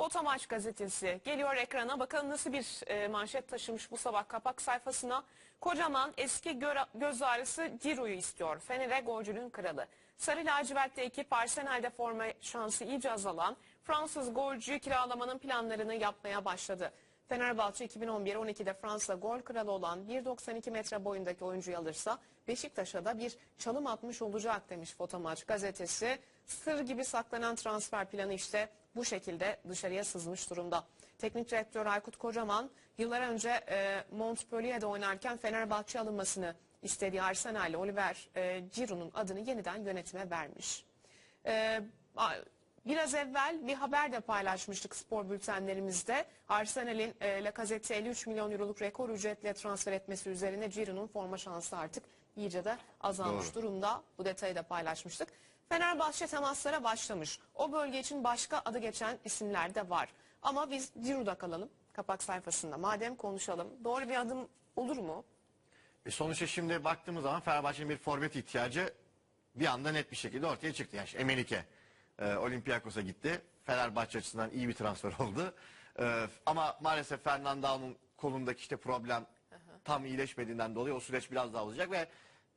Fotomaç gazetesi geliyor ekrana. Bakalım nasıl bir e, manşet taşımış bu sabah kapak sayfasına. Kocaman eski gö- göz ağrısı Ciro'yu istiyor. Fener'e golcünün kralı. Sarı lacivertli ekip Arsenal'de forma şansı iyice azalan Fransız golcüyü kiralamanın planlarını yapmaya başladı. Fenerbahçe 2011-12'de Fransa gol kralı olan 1.92 metre boyundaki oyuncuyu alırsa Beşiktaş'a da bir çalım atmış olacak demiş Fotomaç gazetesi. Sır gibi saklanan transfer planı işte bu şekilde dışarıya sızmış durumda. Teknik direktör Aykut Kocaman yıllar önce e, Montpellier'de oynarken Fenerbahçe alınmasını istediği Arsenal'le Oliver e, Giroud'un adını yeniden yönetime vermiş. E, Biraz evvel bir haber de paylaşmıştık spor bültenlerimizde. Arsenal'in e, Lacazette'i 53 milyon euroluk rekor ücretle transfer etmesi üzerine Giroud'un forma şansı artık iyice de azalmış Doğru. durumda. Bu detayı da paylaşmıştık. Fenerbahçe temaslara başlamış. O bölge için başka adı geçen isimler de var. Ama biz Giroud'a kalalım kapak sayfasında. Madem konuşalım. Doğru bir adım olur mu? E sonuçta şimdi baktığımız zaman Fenerbahçe'nin bir forvet ihtiyacı bir anda net bir şekilde ortaya çıktı. Yani işte Emenike e, Olympiakos'a gitti. Fenerbahçe açısından iyi bir transfer oldu. E, ama maalesef Fernando'nun kolundaki işte problem tam iyileşmediğinden dolayı o süreç biraz daha uzayacak ve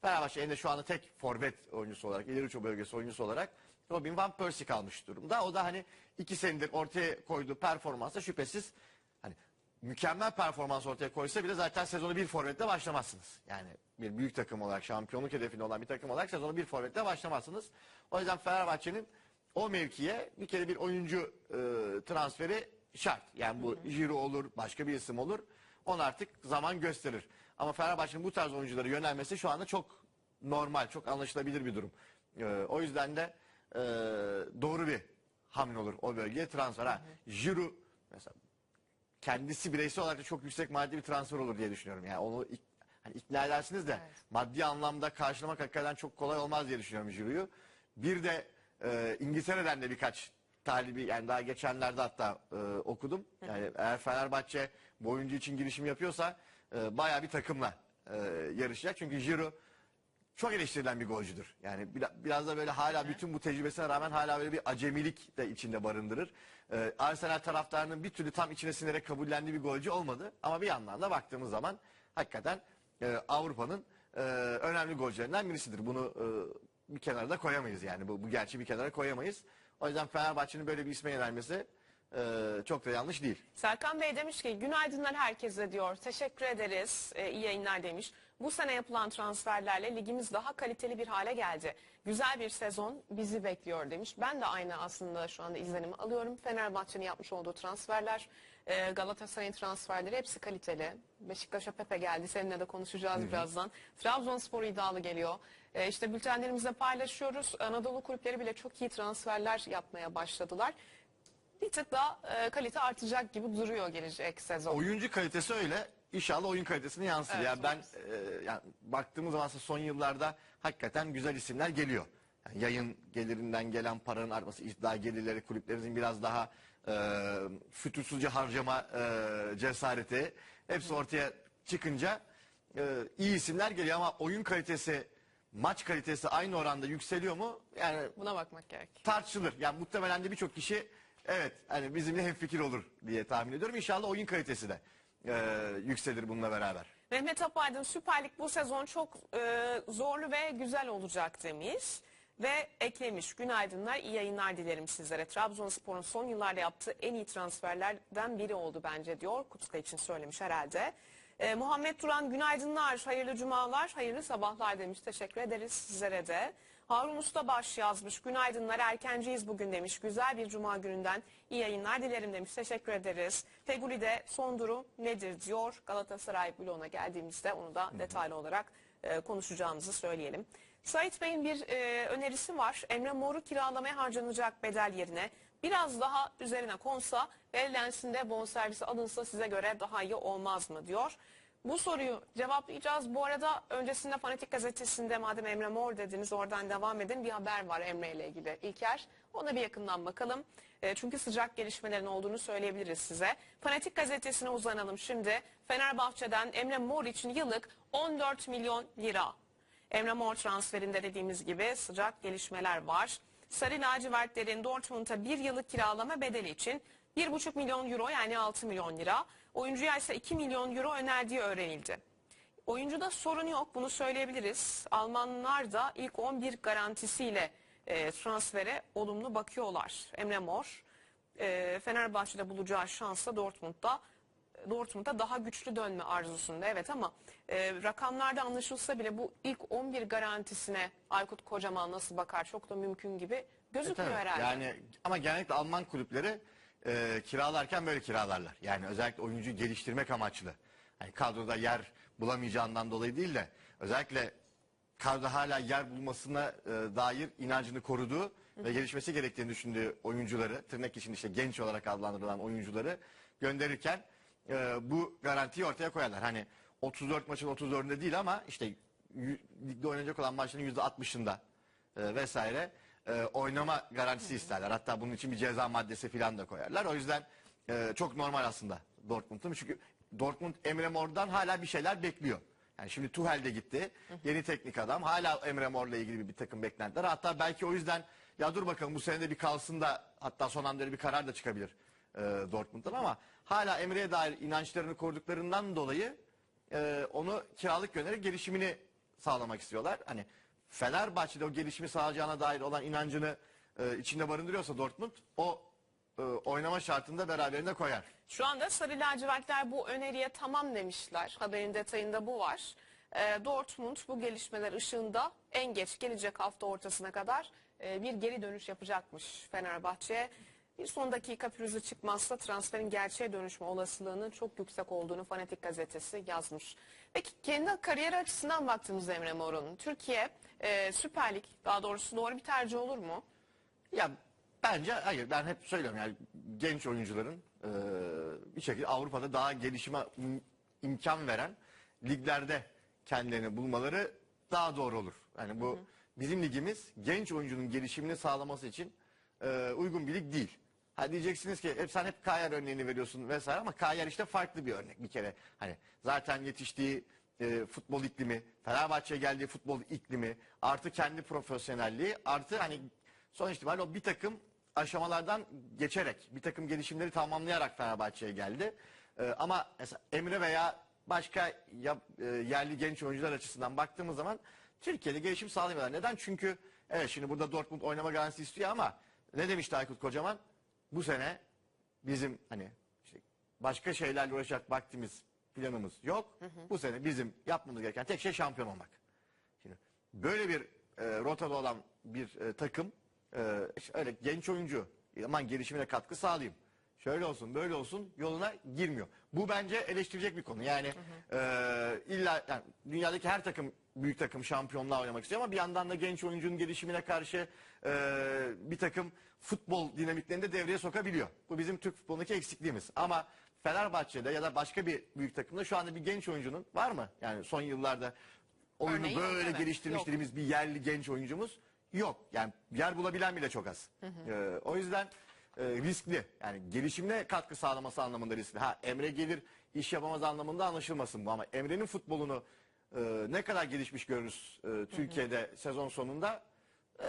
Fenerbahçe elinde şu anda tek forvet oyuncusu olarak, ileri uç bölgesi oyuncusu olarak Robin Van Persie kalmış durumda. O da hani iki senedir ortaya koyduğu performansa şüphesiz hani mükemmel performans ortaya koysa bile zaten sezonu bir forvetle başlamazsınız. Yani bir büyük takım olarak şampiyonluk hedefinde olan bir takım olarak sezonu bir forvetle başlamazsınız. O yüzden Fenerbahçe'nin o mevkiye bir kere bir oyuncu e, transferi şart. Yani bu Jiro olur, başka bir isim olur. Onu artık zaman gösterir. Ama Fenerbahçe'nin bu tarz oyunculara yönelmesi şu anda çok normal, çok anlaşılabilir bir durum. E, o yüzden de e, doğru bir hamle olur o bölgeye transfer. Ha, Jiro mesela kendisi bireysel olarak da çok yüksek maddi bir transfer olur diye düşünüyorum. Yani onu ik- hani ikna edersiniz de maddi anlamda karşılamak hakikaten çok kolay olmaz diye düşünüyorum Jiro'yu. Bir de e, İngiltere'den de birkaç talibi yani daha geçenlerde hatta e, okudum. Yani eğer Fenerbahçe bu oyuncu için girişim yapıyorsa e, bayağı bir takımla e, yarışacak. Çünkü Jiro çok eleştirilen bir golcüdür. Yani biraz da böyle hala bütün bu tecrübesine rağmen hala böyle bir acemilik de içinde barındırır. Ee, Arsenal taraftarının bir türlü tam içine sinerek kabullendiği bir golcü olmadı. Ama bir yandan da baktığımız zaman hakikaten e, Avrupa'nın e, önemli golcülerinden birisidir. Bunu e, bir kenara da koyamayız yani. Bu, bu gerçeği bir kenara koyamayız. O yüzden Fenerbahçe'nin böyle bir isme yönelmesi e, çok da yanlış değil. Serkan Bey demiş ki günaydınlar herkese diyor. Teşekkür ederiz. Ee, iyi yayınlar demiş. Bu sene yapılan transferlerle ligimiz daha kaliteli bir hale geldi. Güzel bir sezon bizi bekliyor demiş. Ben de aynı aslında şu anda izlenimi alıyorum. Fenerbahçe'nin yapmış olduğu transferler, e, Galatasaray'ın transferleri hepsi kaliteli. Beşiktaş'a Pepe geldi. Seninle de konuşacağız birazdan. Trabzonspor iddialı geliyor. E, işte bültenlerimizde paylaşıyoruz. Anadolu kulüpleri bile çok iyi transferler yapmaya başladılar. Bir tık daha e, kalite artacak gibi duruyor gelecek sezon. Oyuncu kalitesi öyle. İnşallah oyun kalitesini yansır. Evet, yani ben e, yani baktığımız zaman son yıllarda hakikaten güzel isimler geliyor. Yani yayın gelirinden gelen paranın artması, iddia gelirleri, kulüplerimizin biraz daha e, fütursuzca harcama e, cesareti hepsi ortaya çıkınca e, iyi isimler geliyor ama oyun kalitesi, maç kalitesi aynı oranda yükseliyor mu? Yani Buna bakmak gerek. tartışılır. Yani muhtemelen de birçok kişi evet hani bizimle hemfikir olur diye tahmin ediyorum. İnşallah oyun kalitesi de e, yükselir bununla beraber. Mehmet Apaydın Süper Lig bu sezon çok e, zorlu ve güzel olacak demiş. Ve eklemiş günaydınlar iyi yayınlar dilerim sizlere. Trabzonspor'un son yıllarda yaptığı en iyi transferlerden biri oldu bence diyor. Kutka için söylemiş herhalde. E, Muhammed Duran günaydınlar, hayırlı cumalar, hayırlı sabahlar demiş. Teşekkür ederiz sizlere de. Harun Ustabaş yazmış. Günaydınlar erkenciyiz bugün demiş. Güzel bir cuma gününden iyi yayınlar dilerim demiş. Teşekkür ederiz. Feguli'de son durum nedir diyor. Galatasaray bloğuna geldiğimizde onu da detaylı olarak e, konuşacağımızı söyleyelim. Sait Bey'in bir e, önerisi var. Emre Mor'u kiralamaya harcanacak bedel yerine biraz daha üzerine konsa ve ellensinde bonservisi alınsa size göre daha iyi olmaz mı diyor. Bu soruyu cevaplayacağız. Bu arada öncesinde Fanatik Gazetesi'nde madem Emre Mor dediniz oradan devam edin bir haber var Emre ile ilgili. İlker ona bir yakından bakalım. E, çünkü sıcak gelişmelerin olduğunu söyleyebiliriz size. Fanatik Gazetesi'ne uzanalım şimdi. Fenerbahçe'den Emre Mor için yıllık 14 milyon lira. Emre Mor transferinde dediğimiz gibi sıcak gelişmeler var. Sarı lacivertlerin Dortmund'a bir yıllık kiralama bedeli için 1,5 milyon euro yani 6 milyon lira. Oyuncuya ise 2 milyon euro önerdiği öğrenildi. Oyuncuda sorun yok bunu söyleyebiliriz. Almanlar da ilk 11 garantisiyle e, transfere olumlu bakıyorlar. Emre Mor e, Fenerbahçe'de bulacağı şansla Dortmund'da Dortmund'a daha güçlü dönme arzusunda evet ama e, rakamlarda anlaşılsa bile bu ilk 11 garantisine Aykut Kocaman nasıl bakar çok da mümkün gibi gözükmüyor Tabii. herhalde. Yani ama genellikle Alman kulüpleri e, kiralarken böyle kiralarlar. Yani özellikle oyuncuyu geliştirmek amaçlı. Yani kadroda yer bulamayacağından dolayı değil de özellikle kadroda hala yer bulmasına e, dair inancını koruduğu ve gelişmesi gerektiğini düşündüğü oyuncuları, tırnak içinde işte genç olarak adlandırılan oyuncuları gönderirken e, bu garantiyi ortaya koyarlar. Hani 34 maçın 34'ünde değil ama işte ligde oynanacak olan maçların %60'ında e, vesaire e, oynama garantisi isterler. Hatta bunun için bir ceza maddesi falan da koyarlar. O yüzden e, çok normal aslında Dortmund'un. Çünkü Dortmund Emre Mor'dan hala bir şeyler bekliyor. Yani şimdi Tuchel de gitti. Yeni teknik adam. Hala Emre Mor'la ilgili bir, takım beklentiler. Hatta belki o yüzden ya dur bakalım bu sene de bir kalsın da hatta son anda bir karar da çıkabilir e, Dortmund'dan ama hala Emre'ye dair inançlarını koruduklarından dolayı e, onu kiralık göndererek gelişimini sağlamak istiyorlar. Hani Fenerbahçe'de o gelişimi sağlayacağına dair olan inancını e, içinde barındırıyorsa Dortmund o e, oynama şartında beraberinde koyar. Şu anda Sarı Lacivertler bu öneriye tamam demişler. Haberin detayında bu var. E, Dortmund bu gelişmeler ışığında en geç gelecek hafta ortasına kadar e, bir geri dönüş yapacakmış Fenerbahçe'ye. Bir son dakika pürüzü çıkmazsa transferin gerçeğe dönüşme olasılığının çok yüksek olduğunu Fanatik gazetesi yazmış. Peki kendi kariyer açısından baktığımızda Emre Mor'un Türkiye e, Süper Lig daha doğrusu doğru bir tercih olur mu? Ya bence hayır ben hep söylüyorum yani genç oyuncuların e, bir şekilde Avrupa'da daha gelişime im- imkan veren liglerde kendilerini bulmaları daha doğru olur. Yani bu bizim ligimiz genç oyuncunun gelişimini sağlaması için e, uygun bir lig değil. Ha diyeceksiniz ki hep sen hep Kayer örneğini veriyorsun vesaire ama Kayer işte farklı bir örnek bir kere. Hani zaten yetiştiği e, futbol iklimi, Fenerbahçe'ye geldiği futbol iklimi, artı kendi profesyonelliği, artı hani sonuç itibariyle o bir takım aşamalardan geçerek, bir takım gelişimleri tamamlayarak Fenerbahçe'ye geldi. E, ama mesela Emre veya başka ya- e, yerli genç oyuncular açısından baktığımız zaman Türkiye'de gelişim sağlayamıyorlar. Neden? Çünkü evet şimdi burada Dortmund oynama garantisi istiyor ama ne demişti Aykut Kocaman? Bu sene bizim hani işte başka şeylerle uğraşacak vaktimiz, planımız yok. Bu sene bizim yapmamız gereken tek şey şampiyon olmak. Şimdi böyle bir e, rotada olan bir e, takım e, işte öyle genç oyuncu aman gelişimine katkı sağlayayım. Şöyle olsun böyle olsun yoluna girmiyor. Bu bence eleştirecek bir konu. Yani e, illa yani dünyadaki her takım büyük takım şampiyonluğa oynamak istiyor ama bir yandan da genç oyuncunun gelişimine karşı e, bir takım futbol dinamiklerini de devreye sokabiliyor. Bu bizim Türk futbolundaki eksikliğimiz. Ama Fenerbahçe'de ya da başka bir büyük takımda şu anda bir genç oyuncunun var mı? Yani son yıllarda oyunu Örneği yok, böyle evet. geliştirmişlerimiz bir yerli genç oyuncumuz yok. Yani yer bulabilen bile çok az. Ee, o yüzden e, riskli. Yani gelişimine katkı sağlaması anlamında riskli. Ha Emre gelir iş yapamaz anlamında anlaşılmasın bu ama Emre'nin futbolunu e, ne kadar gelişmiş görürüz e, Türkiye'de sezon sonunda e,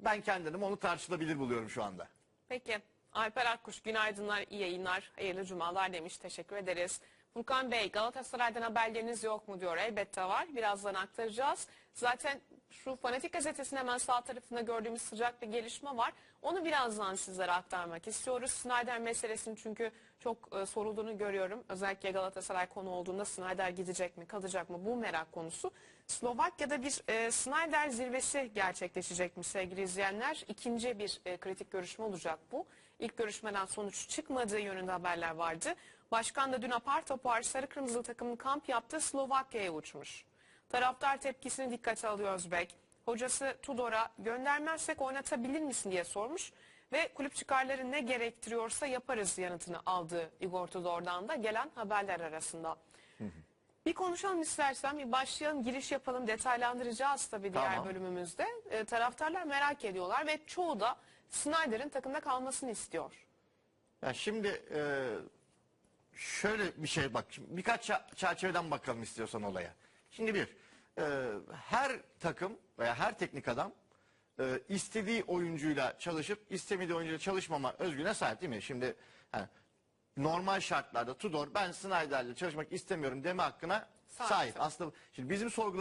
ben kendim onu tartışılabilir buluyorum şu anda. Peki. Alper Akkuş günaydınlar, iyi yayınlar, hayırlı cumalar demiş. Teşekkür ederiz. Furkan Bey Galatasaray'dan haberleriniz yok mu diyor. Elbette var. Birazdan aktaracağız. Zaten şu Fanatik Gazetesi'nin hemen sağ tarafında gördüğümüz sıcak bir gelişme var. Onu birazdan sizlere aktarmak istiyoruz. Snyder meselesini çünkü çok e, sorulduğunu görüyorum. Özellikle Galatasaray konu olduğunda Snyder gidecek mi, kalacak mı bu merak konusu. Slovakya'da bir e, Snyder zirvesi gerçekleşecekmiş sevgili izleyenler. İkinci bir e, kritik görüşme olacak bu. İlk görüşmeden sonuç çıkmadığı yönünde haberler vardı. Başkan da dün apar topar sarı kırmızılı takımın kamp yaptığı Slovakya'ya uçmuş. Taraftar tepkisini dikkate alıyor Özbek. Hocası Tudor'a göndermezsek oynatabilir misin diye sormuş. Ve kulüp çıkarları ne gerektiriyorsa yaparız yanıtını aldı Igor Tudor'dan da gelen haberler arasında. Bir konuşalım istersen, bir başlayalım, giriş yapalım, detaylandıracağız tabii diğer Tamam. bölümümüzde. E, taraftarlar merak ediyorlar ve çoğu da Snyder'in takımda kalmasını istiyor. Ya şimdi e, şöyle bir şey bak. Şimdi birkaç çerçeveden bakalım istiyorsan olaya. Şimdi bir, e, her takım veya her teknik adam e, istediği oyuncuyla çalışıp istemediği oyuncuyla çalışmama özgürlüğüne sahip değil mi? Şimdi Yani normal şartlarda Tudor ben Snyder'le çalışmak istemiyorum deme hakkına Sahip. sahip. Aslında şimdi bizim sorguladığımız